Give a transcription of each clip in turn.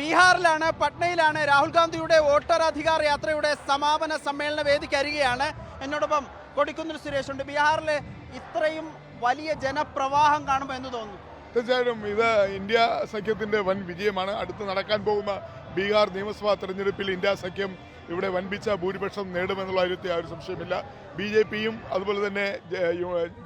ബീഹാറിലാണ് പട്നയിലാണ് രാഹുൽ ഗാന്ധിയുടെ വോട്ടർ അധികാർ യാത്രയുടെ സമാപന സമ്മേളന വേദിക്കരികെയാണ് എന്നോടൊപ്പം കൊടിക്കുന്നിൽ സുരേഷ് ഉണ്ട്. ബീഹാറിലെ ഇത്രയും വലിയ ജനപ്രവാഹം കാണുമ്പോൾ എന്ന് തോന്നുന്നു തീർച്ചയായിട്ടും ഇത് ഇന്ത്യ സഖ്യത്തിന്റെ വൻ വിജയമാണ്. അടുത്ത് നടക്കാൻ പോകുന്ന ബീഹാർ നിയമസഭാ തെരഞ്ഞെടുപ്പിൽ ഇന്ത്യ സഖ്യം ഇവിടെ വൻപിച്ച ഭൂരിപക്ഷം നേടുമെന്നുള്ള കാര്യത്തിൽ ആ ഒരു സംശയമില്ല ബി ജെ പിയും അതുപോലെ തന്നെ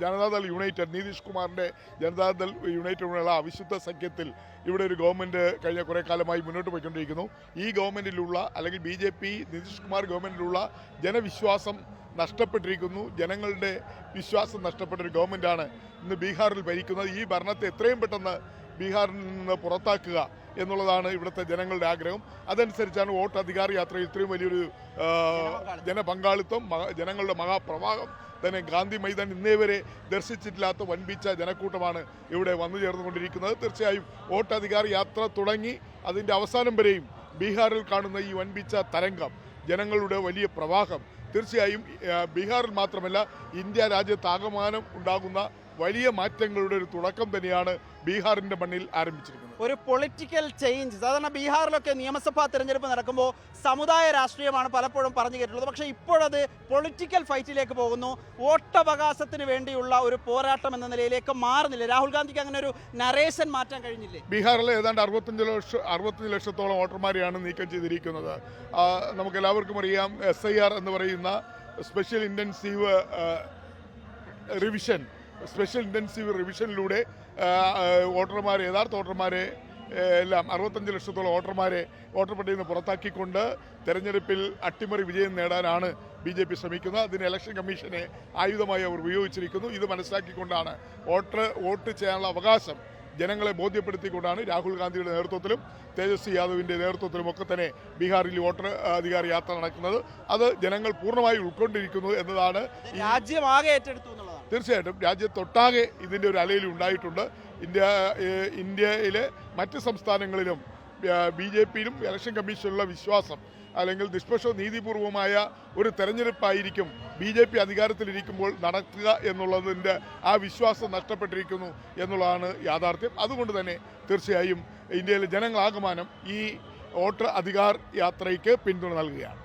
ജനതാദൾ യുണൈറ്റഡ് നിതീഷ് കുമാറിന്റെ ജനതാദൾ യുണൈറ്റഡിനുള്ള അവിശുദ്ധ സഖ്യത്തിൽ ഇവിടെ ഒരു ഗവൺമെന്റ് കഴിഞ്ഞ കുറേ കാലമായി മുന്നോട്ട് പോയിക്കൊണ്ടിരിക്കുന്നു. ഈ ഗവൺമെന്റിലുള്ള അല്ലെങ്കിൽ B J P Nitish Kumar ഗവൺമെന്റിലുള്ള ജനവിശ്വാസം നഷ്ടപ്പെട്ടിരിക്കുന്നു. ജനങ്ങളുടെ വിശ്വാസം നഷ്ടപ്പെട്ട ഒരു ഗവൺമെന്റാണ് ഇന്ന് ബീഹാറിൽ ഭരിക്കുന്നത്. ഈ ഭരണത്തെ എത്രയും പെട്ടെന്ന് ബീഹാറിൽ നിന്ന് പുറത്താക്കുക എന്നുള്ളതാണ് ഇവിടുത്തെ ജനങ്ങളുടെ ആഗ്രഹം. അതനുസരിച്ചാണ് വോട്ട് അധികാര യാത്ര ഇത്രയും വലിയൊരു ജനപങ്കാളിത്തം ജനങ്ങളുടെ മഹാപ്രവാഹം തന്നെ ഗാന്ധി മൈതാൻ ഇന്നേ വരെ ദർശിച്ചിട്ടില്ലാത്ത വൻപിച്ച ജനക്കൂട്ടമാണ് ഇവിടെ വന്നു ചേർന്നുകൊണ്ടിരിക്കുന്നത്. തീർച്ചയായും വോട്ട് അധികാര യാത്ര തുടങ്ങി അതിന്റെ അവസാനം വരെയും ബീഹാറിൽ കാണുന്ന ഈ വൻപിച്ച തരംഗം ജനങ്ങളുടെ വലിയ പ്രവാഹം തീർച്ചയായും ബീഹാറിൽ മാത്രമല്ല ഇന്ത്യ രാജ്യത്താകമാനം ഉണ്ടാകുന്ന വലിയ മാറ്റങ്ങളുടെ ഒരു തുടക്കം തന്നെയാണ് ബീഹാറിന്റെ മണ്ണിൽ ആരംഭിച്ചിരിക്കുന്നത്. ഒരു പൊളിറ്റിക്കൽ ചേഞ്ച് സാധാരണ ബീഹാറിലൊക്കെ നിയമസഭാ തെരഞ്ഞെടുപ്പ് നടക്കുമ്പോൾ സമുദായ രാഷ്ട്രീയമാണ് പലപ്പോഴും പറഞ്ഞു കേട്ടിട്ടുള്ളത്. പക്ഷേ ഇപ്പോഴത് പൊളിറ്റിക്കൽ ഫൈറ്റിലേക്ക് പോകുന്നു. വോട്ടവകാശത്തിന് വേണ്ടിയുള്ള ഒരു പോരാട്ടം എന്ന നിലയിലേക്ക് മാറുന്നില്ല. രാഹുൽ ഗാന്ധിക്ക് അങ്ങനെ ഒരു നരേഷൻ മാറ്റാൻ കഴിഞ്ഞില്ലേ? ബീഹാറിലെ ഏതാണ്ട് അറുപത്തഞ്ച് ലക്ഷം അറുപത്തഞ്ച് ലക്ഷത്തോളം വോട്ടർമാരെയാണ് നീക്കം ചെയ്തിരിക്കുന്നത്. നമുക്ക് എല്ലാവർക്കും അറിയാം എസ് ഐ ആർ എന്ന് പറയുന്ന special intensive revision special intensive റിവിഷനിലൂടെ വോട്ടർമാരെ യഥാർത്ഥ വോട്ടർമാരെ എല്ലാം അറുപത്തഞ്ച് ലക്ഷത്തോളം വോട്ടർമാരെ വോട്ടർ പട്ടികയിൽ നിന്ന് പുറത്താക്കിക്കൊണ്ട് തെരഞ്ഞെടുപ്പിൽ അട്ടിമറി വിജയം നേടാനാണ് ബി ജെ പി ശ്രമിക്കുന്നത്. അതിന് ഇലക്ഷൻ കമ്മീഷനെ ആയുധമായി അവർ ഉപയോഗിച്ചിരിക്കുന്നു. ഇത് മനസ്സിലാക്കിക്കൊണ്ടാണ് വോട്ടർ വോട്ട് ചെയ്യാനുള്ള അവകാശം ജനങ്ങളെ ബോധ്യപ്പെടുത്തിക്കൊണ്ടാണ് രാഹുൽ ഗാന്ധിയുടെ നേതൃത്വത്തിലും തേജസ്വി യാദവിന്റെ നേതൃത്വത്തിലും ഒക്കെ തന്നെ ബീഹാറിൽ വോട്ടർ അധികാര യാത്ര നടക്കുന്നത്. അത് ജനങ്ങൾ പൂർണമായി ഉൾക്കൊണ്ടിരിക്കുന്നു എന്നതാണ് രാജ്യമാകെ ഏറ്റെടുത്തു തീർച്ചയായിട്ടും രാജ്യത്തൊട്ടാകെ ഇതിന്റെ ഒരു അലയിൽ ഉണ്ടായിട്ടുണ്ട്. ഇന്ത്യ ഇന്ത്യയിലെ മറ്റ് സംസ്ഥാനങ്ങളിലും ബി ജെ പിയിലും ഇലക്ഷൻ കമ്മീഷനിലുള്ള വിശ്വാസം അല്ലെങ്കിൽ നിഷ്പക്ഷ നീതിപൂർവമായ ഒരു തെരഞ്ഞെടുപ്പായിരിക്കും ബി ജെ പി അധികാരത്തിലിരിക്കുമ്പോൾ നടക്കുക എന്നുള്ളതിന്റെ ആ വിശ്വാസം നഷ്ടപ്പെട്ടിരിക്കുന്നു എന്നുള്ളതാണ് യാഥാർത്ഥ്യം. അതുകൊണ്ട് തന്നെ തീർച്ചയായും ഇന്ത്യയിലെ ജനങ്ങളാകമാനം ഈ വോട്ടർ അധികാർ യാത്രയ്ക്ക് പിന്തുണ നൽകുകയാണ്.